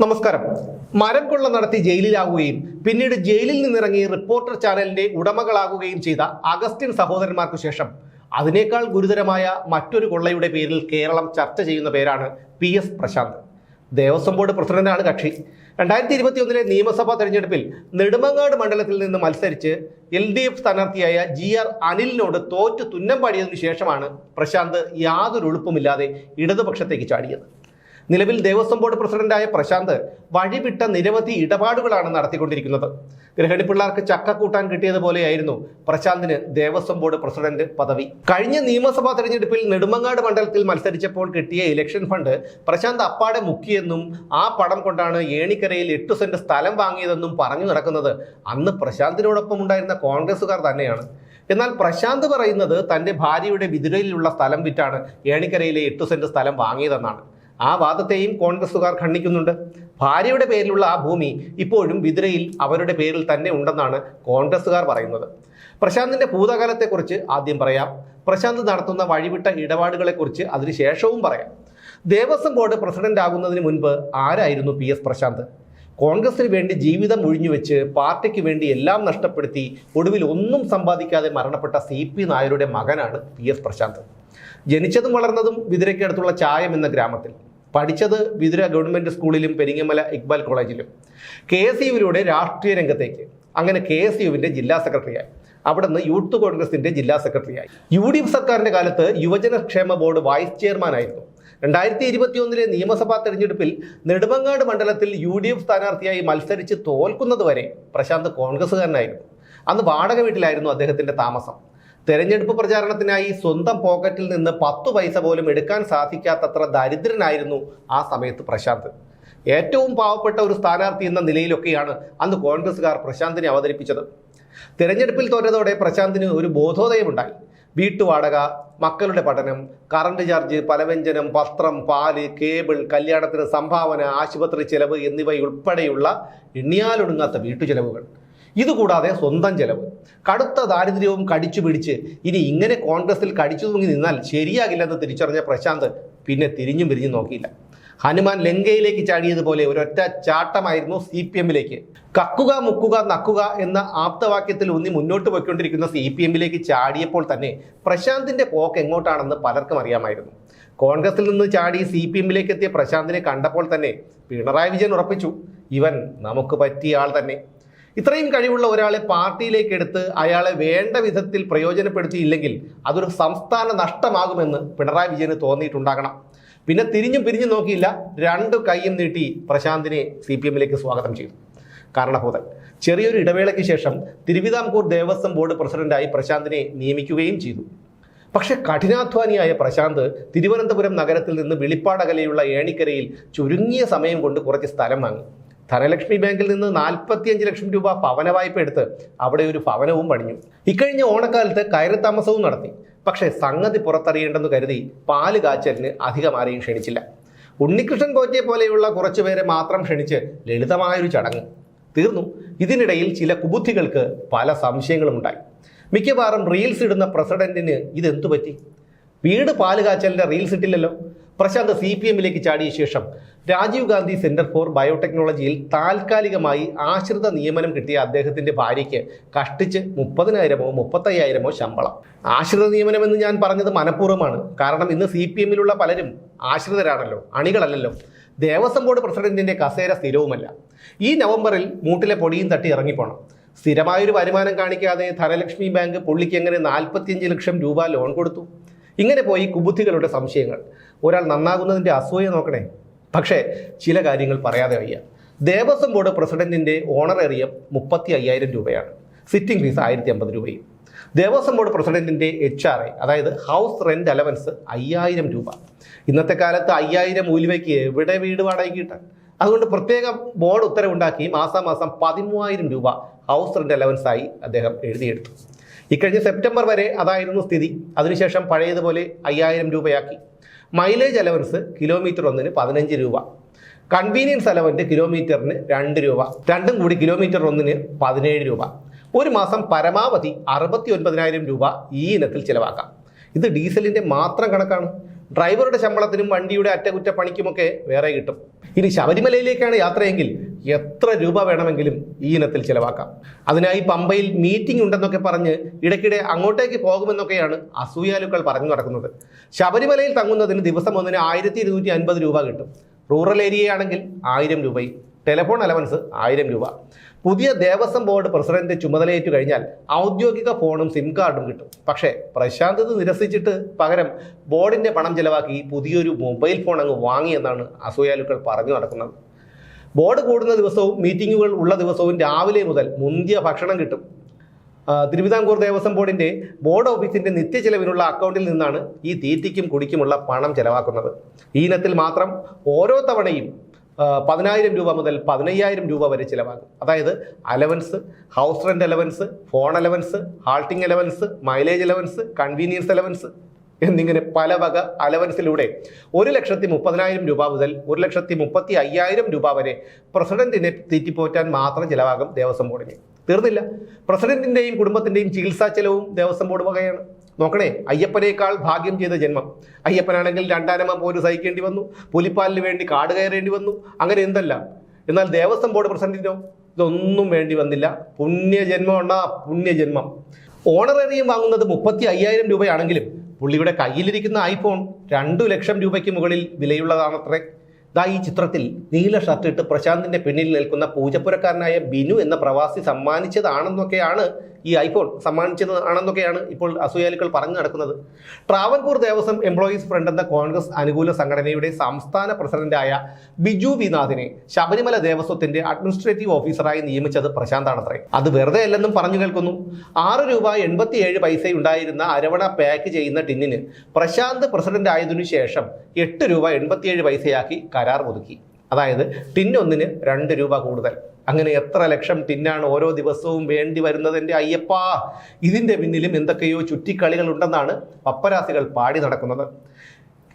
നമസ്കാരം. മരം കൊള്ള നടത്തി ജയിലിലാവുകയും പിന്നീട് ജയിലിൽ നിന്നിറങ്ങി റിപ്പോർട്ടർ ചാനലിന്റെ ഉടമകളാകുകയും ചെയ്ത അഗസ്റ്റിൻ സഹോദരന്മാർക്ക് ശേഷം. അതിനേക്കാൾ ഗുരുതരമായ മറ്റൊരു കൊള്ളയുടെ പേരിൽ കേരളം ചർച്ച ചെയ്യുന്ന പേരാണ് P S Prashanth. Devaswom board പ്രസിഡന്റാണ് കക്ഷി. രണ്ടായിരത്തി ഇരുപത്തി ഒന്നിലെ നിയമസഭാ തെരഞ്ഞെടുപ്പിൽ നെടുമങ്ങാട് മണ്ഡലത്തിൽ നിന്ന് മത്സരിച്ച് എൽ ഡി എഫ് സ്ഥാനാർത്ഥിയായ ജി ആർ അനിലിനോട് തോറ്റു തുന്നം പാടിയതിനു ശേഷമാണ് പ്രശാന്ത് യാതൊരു എളുപ്പമില്ലാതെ ഇടതുപക്ഷത്തേക്ക് ചാടിയത്. നിലവിൽ ദേവസ്വം ബോർഡ് പ്രസിഡന്റായ പ്രശാന്ത് വഴിവിട്ട നിരവധി ഇടപാടുകളാണ് നടത്തിക്കൊണ്ടിരിക്കുന്നത്. ഗൃഹിണി പിള്ളേർക്ക് ചക്ക കൂട്ടാൻ കിട്ടിയതുപോലെയായിരുന്നു പ്രശാന്തിന് ദേവസ്വം ബോർഡ് പ്രസിഡന്റ് പദവി. കഴിഞ്ഞ നിയമസഭാ തെരഞ്ഞെടുപ്പിൽ നെടുമങ്ങാട് മണ്ഡലത്തിൽ മത്സരിച്ചപ്പോൾ കിട്ടിയ ഇലക്ഷൻ ഫണ്ട് പ്രശാന്ത് അപ്പാടെ മുക്കിയെന്നും ആ പണം കൊണ്ടാണ് ഏണിക്കരയിൽ എട്ടു സെന്റ് സ്ഥലം വാങ്ങിയതെന്നും പറഞ്ഞു നടക്കുന്നത് അന്ന് പ്രശാന്തിനോടൊപ്പം ഉണ്ടായിരുന്ന കോൺഗ്രസുകാർ തന്നെയാണ്. എന്നാൽ പ്രശാന്ത് പറയുന്നത് തന്റെ ഭാര്യയുടെ വിതുരയിലുള്ള സ്ഥലം വിറ്റാണ് ഏണിക്കരയിലെ എട്ടു സെന്റ് സ്ഥലം വാങ്ങിയതെന്നാണ്. ആ വാദത്തെയും കോൺഗ്രസുകാർ ഖണ്ഡിക്കുന്നുണ്ട്. ഭാര്യയുടെ പേരിലുള്ള ആ ഭൂമി ഇപ്പോഴും വിതുരയിൽ അവരുടെ പേരിൽ തന്നെ ഉണ്ടെന്നാണ് കോൺഗ്രസുകാർ പറയുന്നത്. പ്രശാന്തിന്റെ ഭൂതകാലത്തെക്കുറിച്ച് ആദ്യം പറയാം. പ്രശാന്ത് നടത്തുന്ന വഴിവിട്ട ഇടപാടുകളെക്കുറിച്ച് അതിനുശേഷവും പറയാം. ദേവസ്വം ബോർഡ് പ്രസിഡന്റ് ആകുന്നതിന് മുൻപ് ആരായിരുന്നു പി എസ് പ്രശാന്ത്? കോൺഗ്രസിന് വേണ്ടി ജീവിതം ഒഴിഞ്ഞുവെച്ച് പാർട്ടിക്ക് വേണ്ടി എല്ലാം നഷ്ടപ്പെടുത്തി ഒടുവിൽ ഒന്നും സമ്പാദിക്കാതെ മരണപ്പെട്ട സി പി നായരുടെ മകനാണ് പി എസ് പ്രശാന്ത്. ജനിച്ചതും വളർന്നതും വിതിരയ്ക്കടുത്തുള്ള ചായം എന്ന ഗ്രാമത്തിൽ. പഠിച്ചത് വിതുര ഗവൺമെന്റ് സ്കൂളിലും പെരിങ്ങമല ഇക്ബാൽ കോളേജിലും. കെ എസ് യുവിലൂടെ രാഷ്ട്രീയ രംഗത്തേക്ക്. അങ്ങനെ കെ എസ് യുവിന്റെ ജില്ലാ സെക്രട്ടറിയായി. അവിടെ നിന്ന് യൂത്ത് കോൺഗ്രസിന്റെ ജില്ലാ സെക്രട്ടറിയായി. യു ഡി എഫ് സർക്കാരിന്റെ കാലത്ത് യുവജനക്ഷേമ ബോർഡ് വൈസ് ചെയർമാനായിരുന്നു. രണ്ടായിരത്തി ഇരുപത്തിയൊന്നിലെ നിയമസഭാ തെരഞ്ഞെടുപ്പിൽ നെടുമങ്ങാട് മണ്ഡലത്തിൽ യു ഡി എഫ് സ്ഥാനാർത്ഥിയായി മത്സരിച്ച് തോൽക്കുന്നതുവരെ പ്രശാന്ത് കോൺഗ്രസ്സുകാരനായിരുന്നു. അന്ന് വാടക വീട്ടിലായിരുന്നു അദ്ദേഹത്തിന്റെ താമസം. തെരഞ്ഞെടുപ്പ് പ്രചാരണത്തിനായി സ്വന്തം പോക്കറ്റിൽ നിന്ന് പത്തു പൈസ പോലും എടുക്കാൻ സാധിക്കാത്തത്ര ദരിദ്രനായിരുന്നു ആ സമയത്ത് പ്രശാന്ത്. ഏറ്റവും പാവപ്പെട്ട ഒരു സ്ഥാനാർത്ഥി എന്ന നിലയിലൊക്കെയാണ് അന്ന് കോൺഗ്രസ്സുകാർ പ്രശാന്തിനെ അവതരിപ്പിച്ചത്. തെരഞ്ഞെടുപ്പിൽ തോറ്റതോടെ പ്രശാന്തിന് ഒരു ബോധോദയമുണ്ടായി. വീട്ടുവാടക മക്കളുടെ പഠനം കറണ്ട് ചാർജ് പലവ്യഞ്ജനം വസ്ത്രം പാൽ കേബിൾ കല്യാണത്തിന് സംഭാവന ആശുപത്രി ചെലവ് എന്നിവയുൾപ്പെടെയുള്ള എണ്ണിയാലൊടുങ്ങാത്ത വീട്ടുചെലവുകൾ. ഇതുകൂടാതെ സ്വന്തം ചെലവ്. കടുത്ത ദാരിദ്ര്യവും കടിച്ചു പിടിച്ച് ഇനി ഇങ്ങനെ കോൺഗ്രസിൽ കടിച്ചു തൂങ്ങി നിന്നാൽ ശരിയാകില്ലെന്ന് തിരിച്ചറിഞ്ഞ പ്രശാന്ത് പിന്നെ തിരിഞ്ഞും പിരിഞ്ഞും നോക്കിയില്ല. ഹനുമാൻ ലങ്കയിലേക്ക് ചാടിയതുപോലെ ഒരൊറ്റ ചാട്ടമായിരുന്നു സി പി എമ്മിലേക്ക്. കക്കുക മുക്കുക നക്കുക എന്ന ആപ്തവാക്യത്തിൽ ഊന്നി മുന്നോട്ട് പോയിക്കൊണ്ടിരിക്കുന്ന സി പി എമ്മിലേക്ക് ചാടിയപ്പോൾ തന്നെ പ്രശാന്തിന്റെ പോക്ക് എങ്ങോട്ടാണെന്ന് പലർക്കും അറിയാമായിരുന്നു. കോൺഗ്രസിൽ നിന്ന് ചാടി സി പി എമ്മിലേക്ക് എത്തിയ പ്രശാന്തിനെ കണ്ടപ്പോൾ തന്നെ പിണറായി വിജയൻ ഉറപ്പിച്ചു ഇവൻ നമുക്ക് പറ്റിയ ആൾ തന്നെ. ഇത്രയും കഴിവുള്ള ഒരാളെ പാർട്ടിയിലേക്ക് എടുത്ത് അയാളെ വേണ്ട വിധത്തിൽ പ്രയോജനപ്പെടുത്തിയില്ലെങ്കിൽ അതൊരു സംസ്ഥാന നഷ്ടമാകുമെന്ന് പിണറായി വിജയന് തോന്നിയിട്ടുണ്ടാകണം. പിന്നെ തിരിഞ്ഞും പിരിഞ്ഞും നോക്കിയില്ല രണ്ടു കൈയും നീട്ടി പ്രശാന്തിനെ സി പി എമ്മിലേക്ക് സ്വാഗതം ചെയ്തു കാരണഭൂതൻ. ചെറിയൊരു ഇടവേളയ്ക്ക് ശേഷം തിരുവിതാംകൂർ ദേവസ്വം ബോർഡ് പ്രസിഡന്റായി പ്രശാന്തിനെ നിയമിക്കുകയും ചെയ്തു. പക്ഷേ കഠിനാധ്വാനിയായ പ്രശാന്ത് തിരുവനന്തപുരം നഗരത്തിൽ നിന്ന് വെളിപ്പാടകലെയുള്ള ഏണിക്കരയിൽ ചുരുങ്ങിയ സമയം കൊണ്ട് കുറച്ച് സ്ഥലം വാങ്ങി. ധനലക്ഷ്മി ബാങ്കിൽ നിന്ന് നാൽപ്പത്തിയഞ്ച് ലക്ഷം രൂപ ഭവന വായ്പ എടുത്ത് അവിടെ ഒരു ഭവനവും പണിഞ്ഞു. ഇക്കഴിഞ്ഞ ഓണക്കാലത്ത് കയറി താമസവും നടത്തി. പക്ഷേ സംഗതി പുറത്തറിയേണ്ടെന്ന് കരുതി പാൽ കാച്ചലിന് അധികം ആരെയും ക്ഷണിച്ചില്ല. ഉണ്ണികൃഷ്ണൻ കോറ്റയെ പോലെയുള്ള കുറച്ചുപേരെ മാത്രം ക്ഷണിച്ച് ലളിതമായൊരു ചടങ്ങ്. തീർന്നു. ഇതിനിടയിൽ ചില കുബുദ്ധികൾക്ക് പല സംശയങ്ങളും ഉണ്ടായി മിക്കവാറും റീൽസ് ഇടുന്ന പ്രസിഡന്റിന് ഇതെന്തു പറ്റി വീട് പാൽ കാച്ചലിന്റെ റീൽസ് ഇട്ടില്ലല്ലോ. പ്രശാന്ത് സി പി എമ്മിലേക്ക് ചാടിയ ശേഷം രാജീവ് ഗാന്ധി സെന്റർ ഫോർ ബയോടെക്നോളജിയിൽ താൽക്കാലികമായി ആശ്രിത നിയമനം കിട്ടിയ അദ്ദേഹത്തിന്റെ ഭാര്യയ്ക്ക് കഷ്ടിച്ച് മുപ്പതിനായിരമോ മുപ്പത്തയ്യായിരമോ ശമ്പളം. ആശ്രിത നിയമനം എന്ന് ഞാൻ പറഞ്ഞത് മനഃപൂർവമാണ്. കാരണം ഇന്ന് സി പി എമ്മിലുള്ള പലരും ആശ്രിതരാണല്ലോ അണികളല്ലല്ലോ. ദേവസ്വം ബോർഡ് പ്രസിഡന്റിന്റെ കസേര സ്ഥിരവുമല്ല. ഈ നവംബറിൽ മൂട്ടിലെ പൊടിയും തട്ടി ഇറങ്ങിപ്പോണം. സ്ഥിരമായൊരു വരുമാനം കാണിക്കാതെ ധനലക്ഷ്മി ബാങ്ക് പുള്ളിക്ക് എങ്ങനെ നാൽപ്പത്തിയഞ്ച് ലക്ഷം രൂപ ലോൺ കൊടുത്തു? ഇങ്ങനെ പോയി കുബുദ്ധികളുടെ സംശയങ്ങൾ. ഒരാൾ നന്നാകുന്നതിന്റെ അസൂയ നോക്കണേ. പക്ഷേ ചില കാര്യങ്ങൾ പറയാതെ വയ്യ. ദേവസ്വം ബോർഡ് പ്രസിഡന്റിന്റെ ഓണറേറിയം മുപ്പത്തി അയ്യായിരം രൂപയാണ്. സിറ്റിംഗ് ഫീസ് ആയിരത്തി അമ്പത് രൂപയും. ദേവസ്വം ബോർഡ് പ്രസിഡന്റിന്റെ എച്ച് ആർ ഐ അതായത് ഹൗസ് റെന്റ് അലവൻസ് അയ്യായിരം രൂപ. ഇന്നത്തെ കാലത്ത് അയ്യായിരം മൂല്യവയ്ക്ക് എവിടെ വീട് വാടകയ്ക്ക് അതുകൊണ്ട് പ്രത്യേക ബോർഡ് ഉത്തരവുണ്ടാക്കി മാസാമാസം പതിമൂവായിരം രൂപ ഹൗസ് റെന്റ് അലവൻസ് ആയി അദ്ദേഹം എഴുതിയെടുത്തു. ഇക്കഴിഞ്ഞ സെപ്റ്റംബർ വരെ അതായിരുന്നു സ്ഥിതി. അതിനുശേഷം പഴയതുപോലെ അയ്യായിരം രൂപയാക്കി. മൈലേജ് അലവൻസ് കിലോമീറ്റർ ഒന്നിന് പതിനഞ്ച് രൂപ. കൺവീനിയൻസ് അലവന്റ് കിലോമീറ്ററിന് രണ്ട് രൂപ. രണ്ടും കൂടി കിലോമീറ്റർ ഒന്നിന് പതിനേഴ് രൂപ. ഒരു മാസം പരമാവധി അറുപത്തി ഒൻപതിനായിരം രൂപ ഈ ഇനത്തിൽ ചിലവാക്കാം. ഇത് ഡീസലിന്റെ മാത്രം കണക്കാണ്. ഡ്രൈവറുടെ ശമ്പളത്തിനും വണ്ടിയുടെ അറ്റകുറ്റപ്പണിക്കുമൊക്കെ വേറെ കിട്ടും. ഇനി ശബരിമലയിലേക്കാണ് യാത്രയെങ്കിൽ എത്ര രൂപ വേണമെങ്കിലും ഈ ഇനത്തിൽ ചിലവാക്കാം. അതിനായി പമ്പയിൽ മീറ്റിംഗ് ഉണ്ടെന്നൊക്കെ പറഞ്ഞ് ഇടയ്ക്കിടെ അങ്ങോട്ടേക്ക് പോകുമെന്നൊക്കെയാണ് അസൂയാലുക്കൾ പറഞ്ഞു നടക്കുന്നത്. ശബരിമലയിൽ തങ്ങുന്നതിന് ദിവസം ഒന്നിന് ആയിരത്തി ഇരുന്നൂറ്റി അൻപത് രൂപ കിട്ടും. റൂറൽ ഏരിയയാണെങ്കിൽ ആയിരം രൂപയും. ടെലിഫോൺ അലവൻസ് ആയിരം രൂപ. പുതിയ ദേവസ്വം ബോർഡ് പ്രസിഡന്റ് ചുമതലയേറ്റു കഴിഞ്ഞാൽ ഔദ്യോഗിക ഫോണും സിം കാർഡും കിട്ടും. പക്ഷേ പ്രശാന്ത് നിരസിച്ചിട്ട് പകരം ബോർഡിന്റെ പണം ചിലവാക്കി പുതിയൊരു മൊബൈൽ ഫോൺ അങ്ങ് വാങ്ങിയെന്നാണ് അസൂയാലുക്കൾ പറഞ്ഞു നടക്കുന്നത്. ബോർഡ് കൂടുന്ന ദിവസവും മീറ്റിങ്ങുകൾ ഉള്ള ദിവസവും രാവിലെ മുതൽ മുന്തിയ ഭക്ഷണം കിട്ടും. തിരുവിതാംകൂർ ദേവസ്വം ബോർഡിന്റെ ബോർഡ് ഓഫീസിന്റെ നിത്യ ചെലവിനുള്ള അക്കൗണ്ടിൽ നിന്നാണ് ഈ തീറ്റിക്കും കുടിക്കുമുള്ള പണം ചെലവാക്കുന്നത്. ഈ ഇനത്തിൽ മാത്രം ഓരോ തവണയും പതിനായിരം രൂപ മുതൽ പതിനയ്യായിരം രൂപ വരെ ചിലവാകും. അതായത് allowance house rent allowance phone allowance halting allowance mileage allowance convenience allowance എന്നിങ്ങനെ പല വക അലവൻസിലൂടെ ഒരു ലക്ഷത്തി മുപ്പതിനായിരം രൂപ മുതൽ ഒരു ലക്ഷത്തി മുപ്പത്തി അയ്യായിരം രൂപ വരെ പ്രസിഡന്റിനെ തീറ്റിപ്പോറ്റാൻ മാത്രം ചിലവാകും ദേവസ്വം ബോർഡിന്. തീർന്നില്ല. പ്രസിഡന്റിന്റെയും കുടുംബത്തിന്റെയും ചികിത്സാ ചെലവും ദേവസ്വം ബോർഡ് വകയാണ്. നോക്കണേ അയ്യപ്പനേക്കാൾ ഭാഗ്യം ചെയ്ത ജന്മം. അയ്യപ്പനാണെങ്കിൽ രണ്ടാനമ്മ പോലും സഹിക്കേണ്ടി വന്നു. പുലിപ്പാലിന് വേണ്ടി കാട് കയറേണ്ടി വന്നു. അങ്ങനെ എന്തല്ല? എന്നാൽ ദേവസ്വം ബോർഡ് പ്രസിഡന്റിനോ ഇതൊന്നും വേണ്ടി വന്നില്ല. പുണ്യജന്മം ഉണ്ടാ? പുണ്യജന്മം. ഓണറേറിയം വാങ്ങുന്നത് മുപ്പത്തി അയ്യായിരം രൂപയാണെങ്കിലും പുള്ളിയുടെ കയ്യിലിരിക്കുന്ന ഐഫോൺ രണ്ടു ലക്ഷം രൂപയ്ക്ക് മുകളിൽ വിലയുള്ളതാണത്രേ. ദാ ഈ ചിത്രത്തിൽ നീല ഷർട്ടിട്ട് പ്രശാന്തിന്റെ പിന്നിൽ നിൽക്കുന്ന പൂജപ്പുരക്കാരനായ ബിനു എന്ന പ്രവാസി സമ്മാനിച്ചതാണെന്നൊക്കെയാണ് ഈ ഐഫോൺ സമ്മാനിച്ചത് ഇപ്പോൾ അസൂയാലുക്കൾ പറഞ്ഞു നടക്കുന്നത്. ട്രാവൻകൂർ ദേവസ്വം എംപ്ലോയീസ് ഫ്രണ്ട് എന്ന കോൺഗ്രസ് അനുകൂല സംഘടനയുടെ സംസ്ഥാന പ്രസിഡന്റായ ബിജു വിനാഥിനെ ശബരിമല ദേവസ്വത്തിന്റെ അഡ്മിനിസ്ട്രേറ്റീവ് ഓഫീസറായി നിയമിച്ചത് പ്രശാന്താണത്രേ. അത് വെറുതെ അല്ലെന്നും പറഞ്ഞു കേൾക്കുന്നു. ആറ് രൂപ എൺപത്തിയേഴ് പൈസ ഉണ്ടായിരുന്ന അരവണ പാക്ക് ചെയ്യുന്ന ടിന്നിന് പ്രശാന്ത് പ്രസിഡന്റ് ആയതിനു ശേഷം എട്ട് രൂപ എൺപത്തിയേഴ് പൈസയാക്കി കരാർ ഒതുക്കി. അതായത് ടിന്നൊന്നിന് രണ്ട് രൂപ കൂടുതൽ. അങ്ങനെ എത്ര ലക്ഷം ടിന്നാണ് ഓരോ ദിവസവും വേണ്ടി വരുന്നതിന്റെ അയ്യപ്പാ. ഇതിന്റെ പിന്നിലും എന്തൊക്കെയോ ചുറ്റിക്കളികൾ ഉണ്ടെന്നാണ് പപ്പരാസികൾ പാടി നടക്കുന്നത്.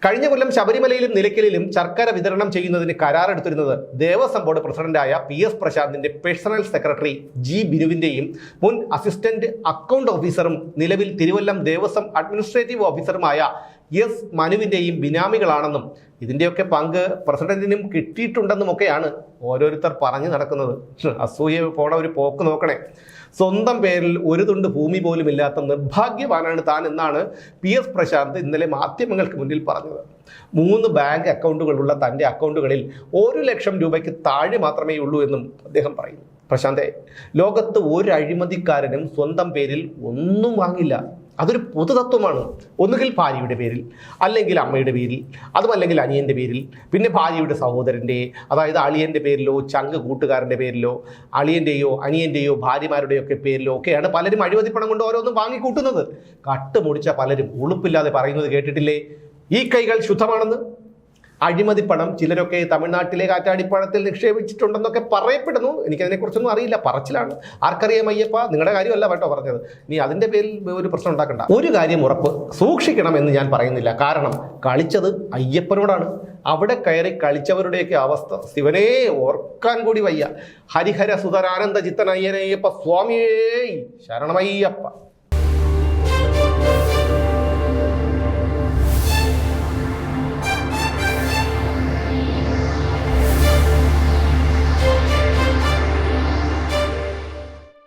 കഴിഞ്ഞ കൊല്ലം ശബരിമലയിലും നിലയ്ക്കലിലും ശർക്കര വിതരണം ചെയ്യുന്നതിന് കരാറെടുത്തിരുന്നത് ദേവസ്വം ബോർഡ് പ്രസിഡന്റായ പി എസ് പ്രശാന്തിന്റെ പേഴ്സണൽ സെക്രട്ടറി ജി ബിനുവിന്റെയും മുൻ അസിസ്റ്റന്റ് അക്കൗണ്ട് ഓഫീസറും നിലവിൽ തിരുവല്ലം ദേവസ്വം അഡ്മിനിസ്ട്രേറ്റീവ് ഓഫീസറുമായ എസ് മനുവിന്റെയും ബിനാമികളാണെന്നും ഇതിന്റെയൊക്കെ പങ്ക് പ്രസിഡന്റിനും കിട്ടിയിട്ടുണ്ടെന്നുമൊക്കെയാണ് ഓരോരുത്തർ പറഞ്ഞു നടക്കുന്നത്. അസൂയ പോണ ഒരു പോക്ക് നോക്കണേ. സ്വന്തം പേരിൽ ഒരു തുണ്ട് ഭൂമി പോലും ഇല്ലാത്ത നിർഭാഗ്യവാനാണ് താൻ എന്നാണ് പി എസ് പ്രശാന്ത് ഇന്നലെ മാധ്യമങ്ങൾക്ക് മുന്നിൽ പറഞ്ഞത്. മൂന്ന് ബാങ്ക് അക്കൗണ്ടുകളുള്ള തന്റെ അക്കൗണ്ടുകളിൽ ഒരു ലക്ഷം രൂപയ്ക്ക് താഴെ മാത്രമേ ഉള്ളൂ എന്നും അദ്ദേഹം പറയുന്നു. പ്രശാന്തേ ലോകത്ത് ഒരു അഴിമതിക്കാരനും സ്വന്തം പേരിൽ ഒന്നും വാങ്ങില്ല. അതൊരു പൊതുതത്വമാണ്. ഒന്നുകിൽ ഭാര്യയുടെ പേരിൽ അല്ലെങ്കിൽ അമ്മയുടെ പേരിൽ അതുമല്ലെങ്കിൽ അനിയന്റെ പേരിൽ പിന്നെ ഭാര്യയുടെ സഹോദരന്റെ അതായത് അളിയന്റെ പേരിലോ ചങ്ക് കൂട്ടുകാരന്റെ പേരിലോ അളിയന്റെയോ അനിയന്റെയോ ഭാര്യമാരുടെയൊക്കെ പേരിലോ ഒക്കെയാണ് പലരും അഴിമതിപ്പണം കൊണ്ട് ഓരോന്നും വാങ്ങിക്കൂട്ടുന്നത്. കട്ട് മുടിച്ച പലരും ഉളുപ്പില്ലാതെ പറയുന്നത് കേട്ടിട്ടില്ലേ? ഈ കൈകൾ ശുദ്ധമാണെന്ന്? അഴിമതി പണം ചിലരൊക്കെ തമിഴ്നാട്ടിലെ കാറ്റാടിപ്പണത്തിൽ നിക്ഷേപിച്ചിട്ടുണ്ടെന്നൊക്കെ പറയപ്പെടുന്നു. എനിക്കതിനെക്കുറിച്ചൊന്നും അറിയില്ല. പറച്ചിലാണ്. ആർക്കറിയാം അയ്യപ്പ? നിങ്ങളുടെ കാര്യമല്ല കേട്ടോ പറഞ്ഞത്. നീ അതിന്റെ പേരിൽ ഒരു പ്രശ്നം ഉണ്ടാക്കണ്ട. ഒരു കാര്യം ഉറപ്പ്. സൂക്ഷിക്കണം എന്ന് ഞാൻ പറയുന്നില്ല. കാരണം കളിച്ചത് അയ്യപ്പനോടാണ്. അവിടെ കയറി കളിച്ചവരുടെയൊക്കെ അവസ്ഥ. ശിവനെ ഓർക്കാൻ കൂടി വയ്യ. ഹരിഹര സുതരാനന്ദ ചിത്തനയ്യനയ്യപ്പ സ്വാമിയേ. ശരണമയ്യപ്പ.